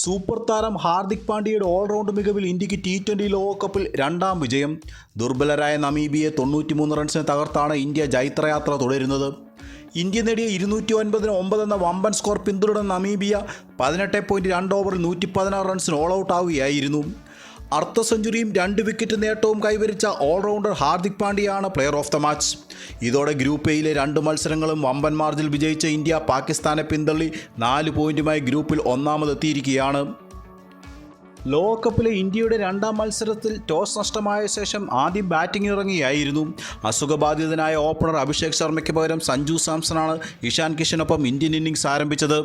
Super താരം Hardik പാണ്ഡ്യയുടെ all-round മികവിൽ ഇന്ത്യയ്ക്ക് T twenty ലോകകപ്പിൽ രണ്ടാം വിജയം. ദുർബലരായ നമീബിയെ തൊണ്ണൂറ്റിമൂന്ന് റൺസിന് തകർത്താണ് ഇന്ത്യ ജൈത്രയാത്ര തുടരുന്നത്. ഇന്ത്യ നേടിയ ഇരുന്നൂറ്റി ഒൻപതിന് ഒമ്പത് എന്ന വമ്പൻ സ്കോർ പിന്തുടർന്ന നമീബിയ പതിനെട്ട് പോയിന്റ് രണ്ട് ഓവറിൽ നൂറ്റി പതിനാറ് റൺസിന് ഓൾ ഔട്ട് ആവുകയായിരുന്നു. അർദ്ധ സെഞ്ചുറിയും രണ്ട് വിക്കറ്റ് നേട്ടവും കൈവരിച്ച ഓൾറൗണ്ടർ ഹാർദിക് പാണ്ഡ്യയാണ് പ്ലെയർ ഓഫ് ദ മാച്ച് ഇതോടെ ഗ്രൂപ്പ് എയിലെ രണ്ട് മത്സരങ്ങളും വമ്പൻ മാർജിൽ വിജയിച്ച ഇന്ത്യ പാകിസ്ഥാനെ പിന്തള്ളി നാല് പോയിന്റുമായി ഗ്രൂപ്പിൽ ഒന്നാമതെത്തിയിരിക്കുകയാണ്. ലോകകപ്പിലെ ഇന്ത്യയുടെ രണ്ടാം മത്സരത്തിൽ ടോസ് നഷ്ടമായ ശേഷം ആദ്യം ബാറ്റിംഗ് ഇറങ്ങിയായിരുന്നു. അസുഖബാധിതനായ ഓപ്പണർ അഭിഷേക് ശർമ്മയ്ക്ക് പകരം സഞ്ജു സാംസണാണ് ഇഷാൻ കിഷനൊപ്പം ഇന്ത്യൻ ഇന്നിംഗ്സ് ആരംഭിച്ചത്.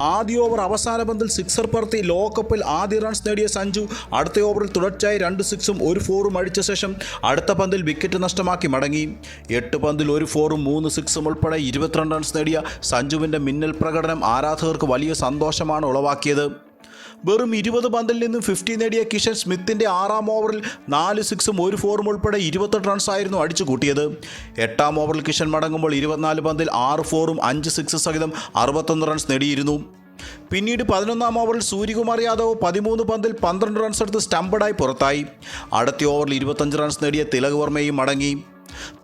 ആദ്യ ഓവർ അവസാന പന്തിൽ സിക്സർ പറത്തി ലോകകപ്പിൽ ആദ്യ റൺസ് നേടിയ സഞ്ജു അടുത്ത ഓവറിൽ തുടർച്ചയായി രണ്ട് സിക്സും ഒരു ഫോറും അടിച്ച ശേഷം അടുത്ത പന്തിൽ വിക്കറ്റ് നഷ്ടമാക്കി മടങ്ങി. എട്ട് പന്തിൽ ഒരു ഫോറും മൂന്ന് സിക്സും ഉൾപ്പെടെ ഇരുപത്തിരണ്ട് റൺസ് നേടിയ സഞ്ജുവിന്റെ മിന്നൽ പ്രകടനം ആരാധകർക്ക് വലിയ സന്തോഷമാണ് ഉളവാക്കിയത്. വെറും ഇരുപത് പന്തിൽ നിന്നും ഫിഫ്റ്റി നേടിയ കിഷൻ സ്മിത്തിന്റെ ആറാം ഓവറിൽ നാല് സിക്സും ഒരു ഫോറും ഉൾപ്പെടെ ഇരുപത്തെട്ട് റൺസായിരുന്നു അടിച്ചു കൂട്ടിയത്. എട്ടാം ഓവറിൽ കിഷൻ മടങ്ങുമ്പോൾ ഇരുപത്തിനാല് പന്തിൽ ആറ് ഫോറും അഞ്ച് സിക്സ് സഹിതം അറുപത്തൊന്ന് റൺസ് നേടിയിരുന്നു. പിന്നീട് പതിനൊന്നാം ഓവറിൽ സൂര്യകുമാർ യാദവ് പതിമൂന്ന് പന്തിൽ പന്ത്രണ്ട് റൺസ് എടുത്ത് സ്റ്റംപഡായി പുറത്തായി. അടുത്ത ഓവറിൽ ഇരുപത്തഞ്ച് റൺസ് നേടിയ തിലക് വർമ്മയും മടങ്ങി.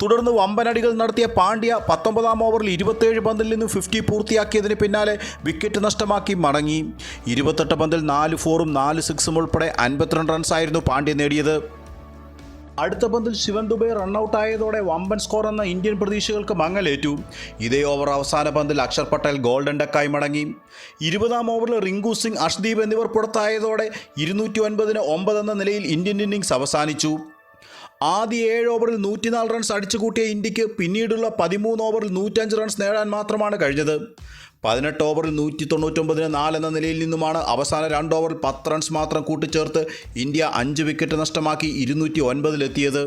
തുടർന്ന് വമ്പനടികൾ നടത്തിയ പാണ്ഡ്യ പത്തൊമ്പതാം ഓവറിൽ ഇരുപത്തേഴ് പന്തിൽ നിന്നും ഫിഫ്റ്റി പൂർത്തിയാക്കിയതിന് പിന്നാലെ വിക്കറ്റ് നഷ്ടമാക്കി മടങ്ങി. ഇരുപത്തെട്ട് പന്തിൽ നാല് ഫോറും നാല് സിക്സും ഉൾപ്പെടെ അൻപത്തിരണ്ട് റൺസായിരുന്നു പാണ്ഡ്യ നേടിയത്. അടുത്ത പന്തിൽ ശിവൻ ദുബൈ റണ്ണൌട്ടായതോടെ വമ്പൻ സ്കോർ എന്ന ഇന്ത്യൻ പ്രതീക്ഷകൾക്ക് മങ്ങലേറ്റു. ഇതേ ഓവർ അവസാന പന്തിൽ അക്ഷർ പട്ടേൽ ഗോൾഡൻ ഡക്കായി മടങ്ങി. ഇരുപതാം ഓവറിൽ റിങ്കു സിംഗ് അഷ്ദീപ് എന്നിവർ പുറത്തായതോടെ ഇരുന്നൂറ്റി ഒൻപതിന് ഒമ്പത് എന്ന നിലയിൽ ഇന്ത്യൻ ഇന്നിംഗ്സ് അവസാനിച്ചു. ആദ്യ ഏഴ് ഓവറിൽ നൂറ്റിനാല് റൺസ് അടിച്ചുകൂട്ടിയ ഇന്ത്യയ്ക്ക് പിന്നീടുള്ള പതിമൂന്ന് ഓവറിൽ നൂറ്റഞ്ച് റൺസ് നേടാൻ മാത്രമാണ് കഴിഞ്ഞത്. പതിനെട്ട് ഓവറിൽ നൂറ്റി തൊണ്ണൂറ്റൊമ്പതിന് നാല് എന്ന നിലയിൽ നിന്നുമാണ് അവസാന രണ്ട് ഓവറിൽ പത്ത് റൺസ് മാത്രം കൂട്ടിച്ചേർത്ത് ഇന്ത്യ അഞ്ച് വിക്കറ്റ് നഷ്ടമാക്കി ഇരുന്നൂറ്റി ഒൻപതിലെത്തിയത്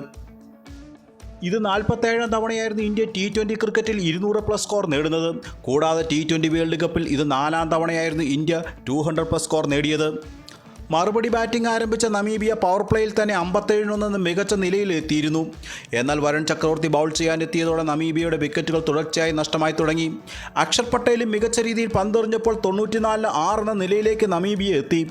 ഇത് നാൽപ്പത്തേഴാം തവണയായിരുന്നു ഇന്ത്യ ടി ട്വന്റി ക്രിക്കറ്റിൽ ഇരുന്നൂറ് പ്ലസ് സ്കോർ നേടുന്നത്. കൂടാതെ ടി ട്വന്റി വേൾഡ് കപ്പിൽ ഇത് നാലാം തവണയായിരുന്നു India two hundred plus score നേടിയത്. മറുപടി ബാറ്റിംഗ് ആരംഭിച്ച നമീബിയ പവർ പ്ലേയിൽ തന്നെ അമ്പത്തേഴിനൊന്നെന്ന് മികച്ച നിലയിലെത്തിയിരുന്നു. എന്നാൽ വരുൺ ചക്രവർത്തി ബൗൾ ചെയ്യാനെത്തിയതോടെ നമീബിയയുടെ വിക്കറ്റുകൾ തുടർച്ചയായി നഷ്ടമായി തുടങ്ങി. അക്ഷർ പട്ടേലും മികച്ച രീതിയിൽ പന്തെറിഞ്ഞപ്പോൾ തൊണ്ണൂറ്റിനാലിന് ആറ് എന്ന നിലയിലേക്ക് നമീബിയ എത്തി.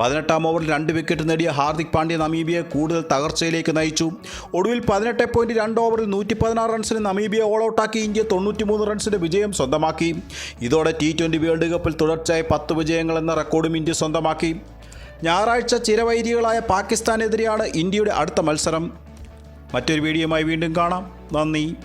പതിനെട്ടാം ഓവറിൽ രണ്ട് വിക്കറ്റ് നേടിയ ഹാർദിക് പാണ്ഡ്യ നമീബിയെ കൂടുതൽ തകർച്ചയിലേക്ക് നയിച്ചു. ഒടുവിൽ പതിനെട്ട് പോയിന്റ് രണ്ട് ഓവറിൽ നൂറ്റി പതിനാറ് റൺസിന് നമീബിയ ഓൾ ഔട്ടാക്കി ഇന്ത്യ തൊണ്ണൂറ്റിമൂന്ന് റൺസിന്റെ വിജയം സ്വന്തമാക്കി. ഇതോടെ ടി ട്വന്റി വേൾഡ് കപ്പിൽ തുടർച്ചയായി പത്ത് വിജയങ്ങൾ എന്ന റെക്കോർഡും ഇന്ത്യ സ്വന്തമാക്കി. ഞായറാഴ്ച ചിരവൈരികളായ പാകിസ്ഥാനെതിരെയാണ് ഇന്ത്യയുടെ അടുത്ത മത്സരം. മറ്റൊരു വീഡിയോയുമായി വീണ്ടും കാണാം. നന്ദി.